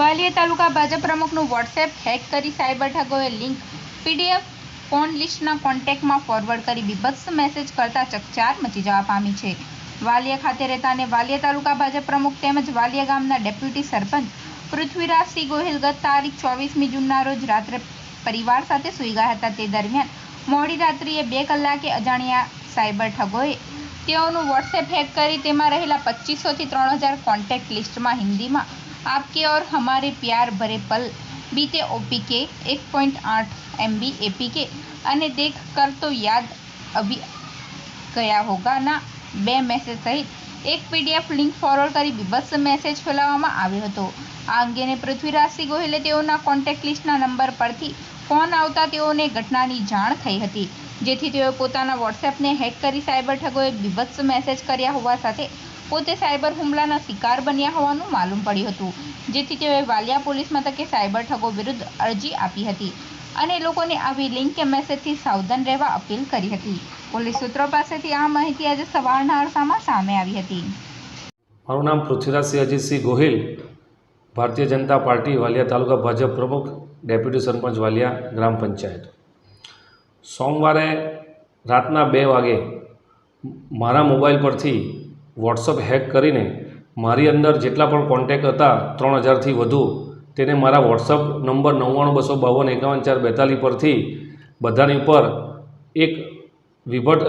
વાલિયા તાલુકા ભાજપ પ્રમુખનું WhatsApp hack કરી cyber ઠગોએ લિંક પીડીએફ ફોન લિસ્ટના કોન્ટેક્ટમાં ફોરવર્ડ કરી બીભત્સ મેસેજ કરતા ચકચાર મચી જવા પામી છે. વાલિયા ખાતે રહેતા અને વાલિયા તાલુકા ભાજપ પ્રમુખ તેમજ વાલિયા ગામના ડેપ્યુટી સરપંચ પૃથ્વીરાજસિંહ ગોહિલ ગત તારીખ ચોવીસમી જૂનના રોજ રાત્રે પરિવાર સાથે સૂઈ ગયા હતા. તે દરમિયાન મોડી રાત્રિએ બે કલાકે અજાણ્યા સાયબર ઠગોએ તેઓનું વોટ્સએપ હેક કરી તેમાં રહેલા પચીસોથી ત્રણ હજાર કોન્ટેક્ટ લિસ્ટમાં હિન્દીમાં આપકે ઓર હમારે પ્યાર ભરે પલ બીતે ઓપીકે એક પોઈન્ટ આઠ એમબી એપીકે અને દેખ કર તો યાદ અભી ગયા હોગાના બે મેસેજ સહિત એક પીડીએફ લિંક ફોરવર્ડ કરી બીભત્સ મેસેજ ફેલાવવામાં આવ્યો હતો આ અંગેને પૃથ્વીરાજસિંહ ગોહિલે તેઓના કોન્ટેક્ટ લિસ્ટના નંબર પરથી ફોન આવતા તેઓને ઘટનાની જાણ થઈ હતી। જેથી તેઓએ પોતાના વોટ્સએપને હેક કરી સાયબર ઠગોએ બીભત્સ મેસેજ કર્યા હોવા સાથે પોતે સાયબર હુમલાના શિકાર બન્યા હોવાનું માલુમ પડ્યું હતું. જેથી તેઓએ વાલિયા પોલીસ મથકે સાયબર ઠગો વિરુદ્ધ અરજી આપી હતી અને લોકોને આવી લિંક કે મેસેજથી સાવધાન રહેવા અપીલ કરી હતી. પોલીસ સૂત્રો પાસેથી આ માહિતી આજે સવારના અરસામાં સામે આવી હતી. મારું નામ પૃથ્વીરાજસિંહ અજીતસિંહ ગોહિલ, ભારતીય જનતા પાર્ટી વાલિયા તાલુકા ભાજપ પ્રમુખ, ડેપ્યુટી સરપંચ વાલિયા ગ્રામ પંચાયત. સોમવારે રાતના બે વાગે મારા મોબાઈલ પરથી વોટ્સઅપ હેક કરીને મારી અંદર જેટલા પણ કોન્ટેક હતા ત્રણ હજારથી વધુ, તેને મારા વોટ્સઅપ નંબર નવ્વાણું, બસો બાવન, એકાવન, ચાર, બેતાલીસ પરથી બધાની ઉપર એક વિભટ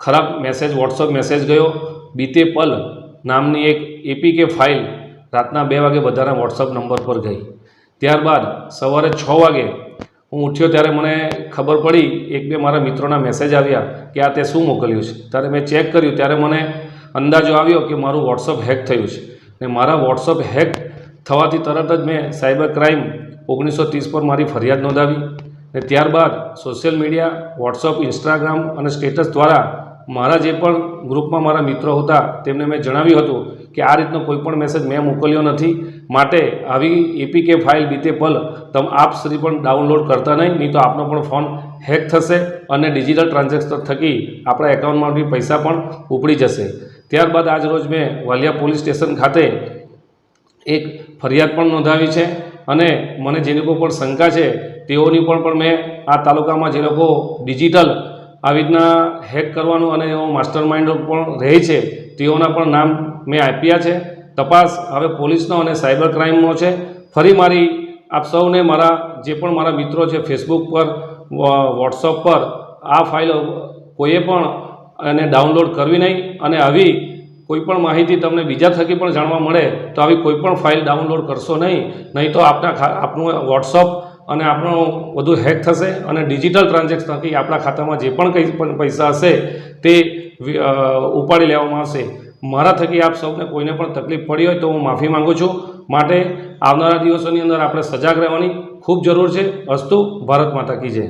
ખરાબ મેસેજ, વોટ્સઅપ મેસેજ ગયો. બીતે પલ નામની એક એપીકે ફાઇલ રાતના બે વાગે બધાના વોટ્સઅપ નંબર પર ગઈ. ત્યારબાદ સવારે છ વાગે હું ઉઠ્યો ત્યારે મને ખબર પડી, એક બે મારા મિત્રોના મેસેજ આવ્યા કે આ તે શું મોકલ્યું છે. ત્યારે મેં ચેક કર્યું, ત્યારે મને અંદાજો આવ્યો કે મારું વોટ્સઅપ હેક થયું છે. ને મારા વોટ્સઅપ હેક થવાથી તરત જ મેં સાયબર ક્રાઇમ ઓગણીસો ત્રીસ પર મારી ફરિયાદ નોંધાવી. ને ત્યારબાદ સોશિયલ મીડિયા વોટ્સઅપ ઇન્સ્ટાગ્રામ અને સ્ટેટસ દ્વારા મારા જે પણ ગ્રુપમાં મારા મિત્રો હતા, તેમને મેં જણાવ્યું હતું કે આ રીતનો કોઈ પણ મેસેજ મેં મોકલ્યો નથી. માટે આવી એપીકે ફાઇલ બીતે પલ તમ આપ શ્રી પણ ડાઉનલોડ કરતા નહીં નહીં તો આપનો પણ ફોન હેક થશે અને ડિજિટલ ટ્રાન્ઝેક્શન થકી આપણા એકાઉન્ટમાંથી પૈસા પણ ઉપડી જશે. ત્યારબાદ આજરોજ મેં વાલિયા પોલીસ સ્ટેશન ખાતે એક ફરિયાદ પણ નોંધાવી છે અને મને જે લોકો પણ શંકા છે તેઓની પણ પણ મેં આ તાલુકામાં જે લોકો ડિજિટલ આવી રીતના હેક કરવાનું અને એવો માસ્ટર માઇન્ડ પણ રહે છે, તેઓના પણ નામ મેં આપ્યા છે. તપાસ હવે પોલીસનો અને સાયબર ક્રાઇમનો છે. ફરી મારી આપ સૌને મારા જે પણ મારા મિત્રો છે ફેસબુક પર વોટ્સઅપ પર, આ ફાઇલ કોઈએ પણ એને ડાઉનલોડ કરવી નહીં અને આવી કોઈ પણ માહિતી તમને બીજા થકી પણ જાણવા મળે, તો આવી કોઈપણ ફાઇલ ડાઉનલોડ કરશો નહીં. નહીં તો આપના આપનું વોટ્સઅપ અને આપણો બધું હેક થશે અને ડિજિટલ ટ્રાન્ઝેક્શન થકી આપણા ખાતામાં જે પણ કંઈ પણ પૈસા હશે તે ઉપાડી લેવામાં આવશે. મારા થકી આપ સૌને કોઈને પણ તકલીફ પડી હોય તો હું માફી માંગુ છું. માટે આવનારા દિવસોની અંદર આપણે સજાગ રહેવાની ખૂબ જરૂર છે. અસ્તુ ભારત માતા કી જય.